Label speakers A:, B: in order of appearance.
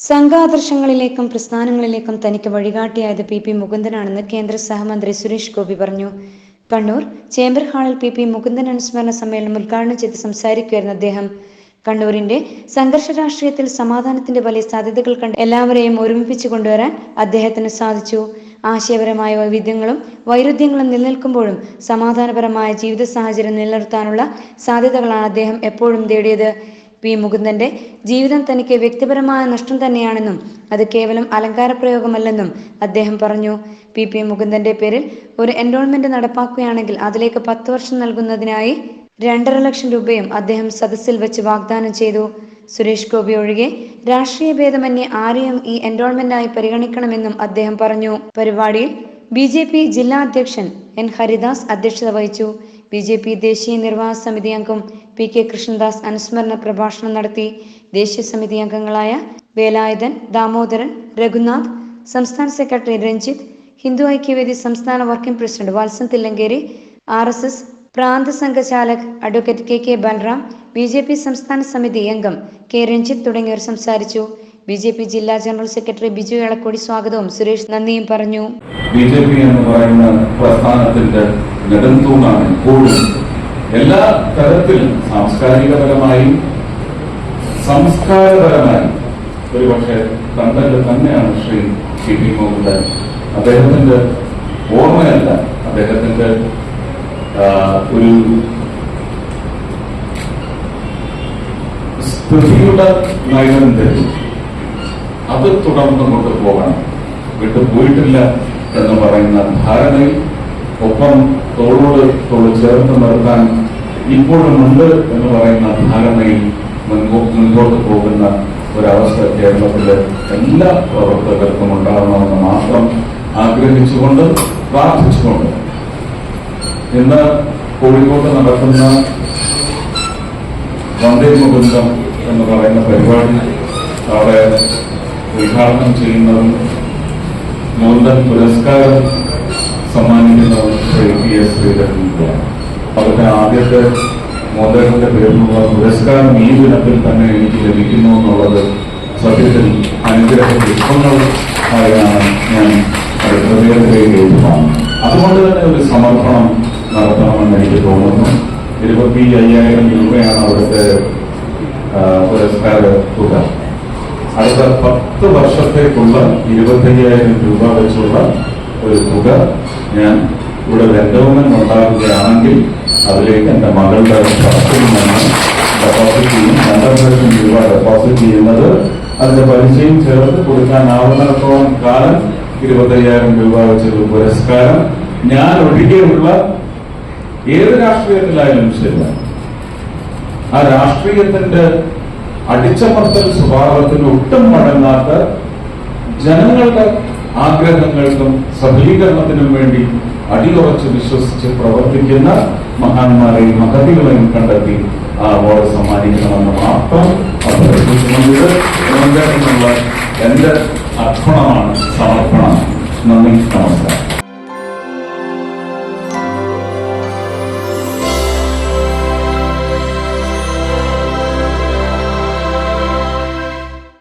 A: സംഘാദർശങ്ങളിലേക്കും പ്രസ്ഥാനങ്ങളിലേക്കും തനിക്ക് വഴികാട്ടിയായത് P P മുകുന്ദനാണെന്ന് കേന്ദ്ര സഹമന്ത്രി സുരേഷ് ഗോപി പറഞ്ഞു. കണ്ണൂർ ചേംബർ ഹാളിൽ പി പി മുകുന്ദൻ അനുസ്മരണ സമ്മേളനം ഉദ്ഘാടനം ചെയ്ത് സംസാരിക്കുകയായിരുന്നു അദ്ദേഹം. കണ്ണൂരിന്റെ സംഘർഷ രാഷ്ട്രീയത്തിൽ സമാധാനത്തിന്റെ വലിയ സാധ്യതകൾ കണ്ട് എല്ലാവരെയും ഒരുമിപ്പിച്ചു കൊണ്ടുവരാൻ അദ്ദേഹത്തിന് സാധിച്ചു. ആശയപരമായ വൈവിധ്യങ്ങളും വൈരുദ്ധ്യങ്ങളും നിലനിൽക്കുമ്പോഴും സമാധാനപരമായ ജീവിത സാഹചര്യം നിലനിർത്താനുള്ള സാധ്യതകളാണ് അദ്ദേഹം എപ്പോഴും തേടിയത്. പി മുകുന്ദന്റെ ജീവിതം തനിക്ക് വ്യക്തിപരമായ നഷ്ടം തന്നെയാണെന്നും അത് കേവലം അലങ്കാര പ്രയോഗമല്ലെന്നും അദ്ദേഹം പറഞ്ഞു. പി. പി. മുകുന്ദന്റെ പേരിൽ ഒരു എൻറോൾമെന്റ് നടപ്പാക്കുകയാണെങ്കിൽ അതിലേക്ക് പത്ത് വർഷം നൽകുന്നതിനായി രണ്ടര ലക്ഷം രൂപയും അദ്ദേഹം സദസ്സിൽ വെച്ച് വാഗ്ദാനം ചെയ്തു. സുരേഷ് ഗോപി ഒഴികെ രാഷ്ട്രീയ ഭേദമന്യേ ആരെയും ഈ എൻറോൾമെന്റായി പരിഗണിക്കണമെന്നും അദ്ദേഹം പറഞ്ഞു. പരിപാടിയിൽ ബി ജെ പി ജില്ലാ അധ്യക്ഷൻ എൻ ഹരിദാസ് അധ്യക്ഷത വഹിച്ചു. ബി ജെ പി ദേശീയ നിർവാഹക സമിതി അംഗം പി കെ കൃഷ്ണദാസ് അനുസ്മരണ പ്രഭാഷണം നടത്തി. ദേശീയ സമിതി അംഗങ്ങളായ വേലായുധൻ ദാമോദരൻ രഘുനാഥ് സംസ്ഥാന സെക്രട്ടറി രഞ്ജിത്ത് ഹിന്ദു ഐക്യവേദി സംസ്ഥാന working president Valsan Thillankeri R S S പ്രാന്ത സംഘചാലക് advocate K K Balram B J P സംസ്ഥാന സമിതി അംഗം കെ രഞ്ജിത്ത് തുടങ്ങിയവർ സംസാരിച്ചു. ബി ജെ പി ജില്ലാ ജനറൽ സെക്രട്ടറി ബിജു എളക്കോടി സ്വാഗതവും. സുരേഷ് നന്ദിയും പറഞ്ഞു.
B: ബി ജെ പി എന്ന് പറയുന്ന പ്രസ്ഥാനത്തിന്റെ നെടുംതൂണാണ് ഇപ്പോഴും. എല്ലാ തരത്തിലും സാംസ്കാരികപരമായും സംസ്കാരപരമായും ഒരുപക്ഷെ കണ്ടത് തന്നെയാണ് ശ്രീ സി പി മോഹൻലാൽ അദ്ദേഹത്തിന്റെ ഓർമ്മയല്ല. അദ്ദേഹത്തിന്റെ ഒരു ഒരു നയനം നൈരന്തര്യം അത് തുടർന്ന് കൊണ്ടുപോകണം വിട്ടു പോയിട്ടില്ല എന്ന് പറയുന്ന ധാരണയിൽ ഒപ്പം തോളോട് തോൾ ചേർത്ത് നിർത്താൻ ഇപ്പോഴുമുണ്ട് എന്ന് പറയുന്ന ധാരണയിൽ മുൻപോ- മുൻപോട്ട് പോകുന്ന ഒരവസ്ഥ കേരളത്തിലെ എല്ലാ പ്രവർത്തകർക്കും ഉണ്ടാകണമെന്ന് മാത്രം ആഗ്രഹിച്ചുകൊണ്ട് പ്രാർത്ഥിച്ചുകൊണ്ട്. ഇന്ന് കോഴിക്കോട്ട് നടക്കുന്ന വന്ദേ മുകുന്ദം എന്ന് പറയുന്ന പരിപാടി അവിടെ ഉദ്ഘാടനം ചെയ്യുന്നതും നൂതൻ പുരസ്കാരം സമ്മാനിക്കുന്നതും പി എസ് ശ്രീധരനാണ് അവരുടെ ആദ്യത്തെ മോദകന്റെ പേരിലുള്ള പുരസ്കാരം ഈ ദിനത്തിൽ തന്നെ എനിക്ക് ലഭിക്കുന്നു എന്നുള്ളത് സത്യത്തിൽ അനുഗ്രഹ പുഷ്പങ്ങൾ ആയാണ് ഞാൻ ഹൃദയത്തിലേക്ക് അതുകൊണ്ട് തന്നെ ഒരു സമർപ്പണം നടത്തണമെന്ന് എനിക്ക് തോന്നുന്നു. ഇരുപത്തി അയ്യായിരം രൂപയാണ് അവിടുത്തെ പുരസ്കാര തുക. അടുത്ത പത്ത് വർഷത്തേക്കുള്ള ഇരുപത്തയ്യായിരം രൂപ വെച്ചുള്ള ഒരു തുക ഞാൻ ഇവിടെ എൻഡോമെന്റ് ഉണ്ടാകുകയാണെങ്കിൽ അതിലേക്ക് എന്റെ മകളുടെ ട്രസ്റ്റിൽ നിന്ന് ഡെപ്പോസിറ്റ് ചെയ്യും. രണ്ടര ലക്ഷം രൂപ ഡെപ്പോസിറ്റ് ചെയ്യുന്നത് അതിന്റെ പലിശയും ചേർത്ത് കൊടുക്കാനാവുന്നിടത്തോളം കാലം ഇരുപത്തയ്യായിരം രൂപ വെച്ചൊരു പുരസ്കാരം ഞാൻ ഒഴികെയുള്ള ഏത് രാഷ്ട്രീയത്തിലായാലും ശരിയാണ്. ആ രാഷ്ട്രീയത്തിന്റെ അടിച്ചമർത്തൽ സ്വഭാവത്തിന് ഒട്ടും മടങ്ങാത്ത ജനങ്ങളുടെ ആഗ്രഹങ്ങൾക്കും സഫലീകരണത്തിനും വേണ്ടി അടിയുറച്ച് വിശ്വസിച്ച് പ്രവർത്തിക്കുന്ന മഹാന്മാരെയും മഹതികളെയും കണ്ടെത്തി ആ അവാർഡ് സമ്മാനിക്കണമെന്ന് മാത്രം അഭ്യർത്ഥിക്കുന്നുണ്ട് എന്റെ അർപ്പണമാണ് സമർപ്പണം. നന്ദി നമസ്കാരം.